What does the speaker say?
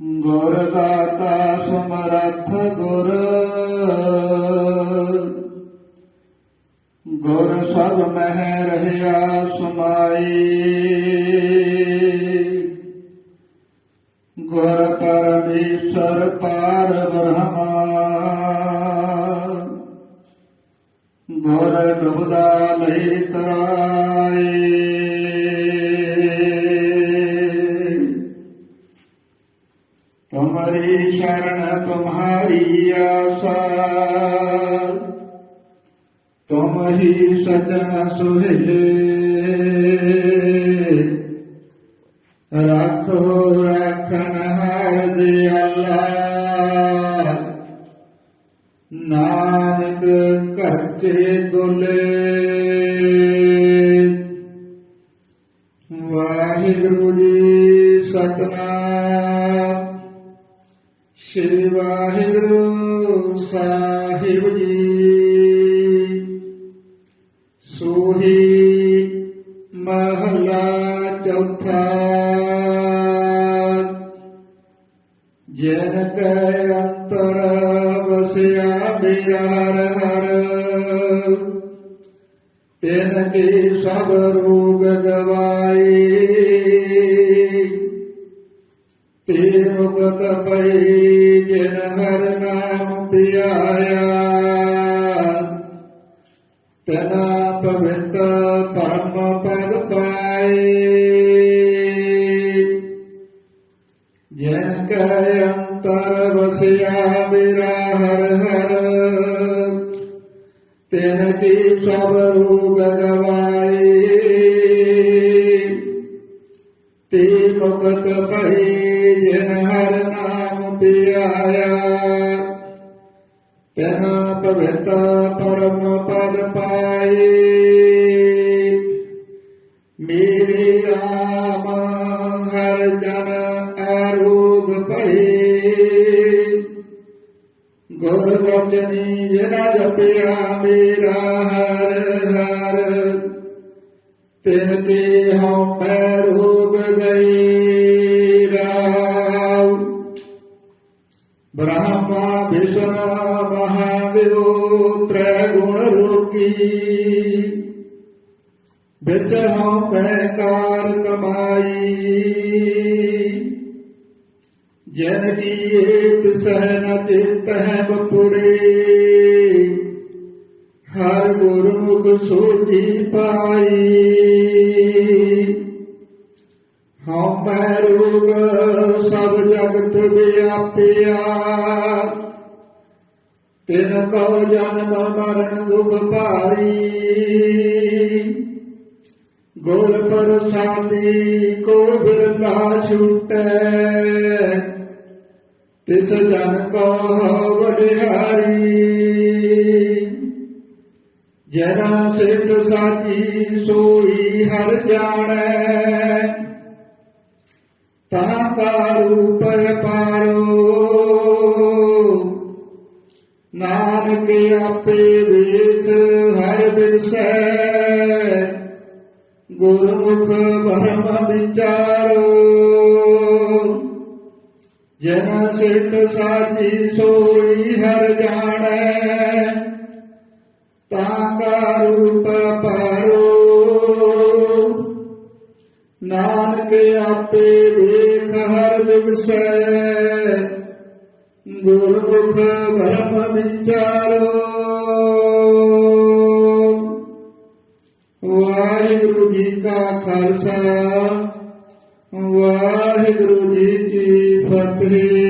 ਗੁਰ ਦਾਤਾ ਸਮਰੱਥ ਗੁਰ ਗੁਰ ਸਭ ਮਹਿ ਰਹਿਆ ਸਮਾਈ ਗੁਰ ਪਰਮੇਸ਼ਰ ਪਾਰ ਬ੍ਰਹਮਾ ਗੁਰ ਡੁਬਦਾ ਲਈ ਤੁਮਰੀ ਸ਼ਰਨ ਤੁਮਹਾਰੀ ਆਸਾ ਤੁਮ ਹੀ ਸਜਣ ਸੁਹਿਲੇ। ਰੱਖੋ ਰਖਣ ਹਰ ਦਿਆਲਾ। ਨਾਨਕ ਕਰਤੇ ਦੁਲੇ ਵਾਹਿਗੁਰੂ ਜੀ ਸਤਨਾਮ। ਸ੍ਰੀ ਵਾਹਿਗੁਰੂ ਸਾਹਿਬ ਜੀ। ਸੋਹੀ ਮਹਲਾ ਚੌਥਾ। ਜਨ ਕੈ ਅੰਤਰ ਵਸਿਆ ਮੇਰਾ ਹਰ, ਤਿਨ ਕੀ ਸਭ ਰੋਗ ਗਵਾਈ ਤੇ ਮੁਕਤ ਪਈ ਜਿਨ ਹਰ ਨਾਮ ਧਿਆਇਆ ਤਨਾ ਪਵਿੱਤ ਪਰਮ ਪਦ ਪਾਏ ਜਨ ਕੈ ਅੰਤਰ ਵਸਿਆ ਮੇਰਾ ਹਰ ਹਰ ਤਿਨ ਕੀ ਸਭ ਰੋਗ ਗਵਾਈ ਨਾਮ ਧਿਆਇਆ ਤਨਾ ਪਵਿੱਤ ਪਰਮ ਪਦ ਪਾਏ ਮੇਰੇ ਰਾਮ ਹਰ ਜਨ ਆਰੋਗ ਭਈ ਗੁਰ ਵਚਨੀ ਜਿਹੜਾ ਜਪਿਆ ਮੇਰਾ ਹਰ ਹਰ ਤਿਨ ਤੇ ਹਉ ਪੈ ਰੋਗ ਗਈ ਬ੍ਰਹਮਾ ਵਿਸ਼ਨਾ ਮਹਾਦੇਵ ਤ੍ਰੈ ਗੁਣ ਰੂਪੀ ਵਿੱਚ ਹਉ ਪੈ ਕਮਾਈ ਜਨ ਕੀ ਏਕ ਸਹਿ ਨ ਚਿਤ ਹੈ ਬਪੁੜੇ ਹਰ ਗੁਰਮੁਖ ਸੋਜੀ ਪਾਈ ਹਉ ਮੈ ਰੋਗ ਸਭ ਜਗਤ ਵਿਆਪਿਆ ਤਿਨ ਕੋ ਜਨਮ ਮਰਨ ਦੁਖ ਭਾਈ ਗੁਰ ਪ੍ਰਸਾਦੀ ਕੋ ਬਿਰਲਾ ਛੁਟੈ। ਤਿਸ ਜਨ ਕੋ ਵਡਿਆਰੀ। ਜਨਾ ਸਿੱਧ ਸਾਚੀ ਸੋਈ ਹਰ ਜਾਣੈ। ਤਾਂ ਕਾ ਰੂਪ ਪਾਰੋ ਨਾਨਕ ਆਪੇ ਵੇਤ ਹਰ ਬਿਰਸੈ ਗੁਰਮੁਖ ਬ੍ਰਹਮ ਵਿਚਾਰੋ ਜਨ ਸਿੱਟ ਸਾਚੀ ਸੋਈ ਹਰ ਜਾਣੈ ਤਾਂ ਕਾ ਰੂਪ ਪਾਰੋ ਨਾਨਕ ਆਪੇ ਵੇਖ ਹਰ ਵਿਗਸੈ। ਗੁਰਮੁਖ ਬ੍ਰਹਮ ਵਿਚਾਰੋ। ਵਾਹਿਗੁਰੂ ਜੀ ਕਾ ਖਾਲਸਾ, ਵਾਹਿਗੁਰੂ ਜੀ ਕੀ ਫਤਿਹ।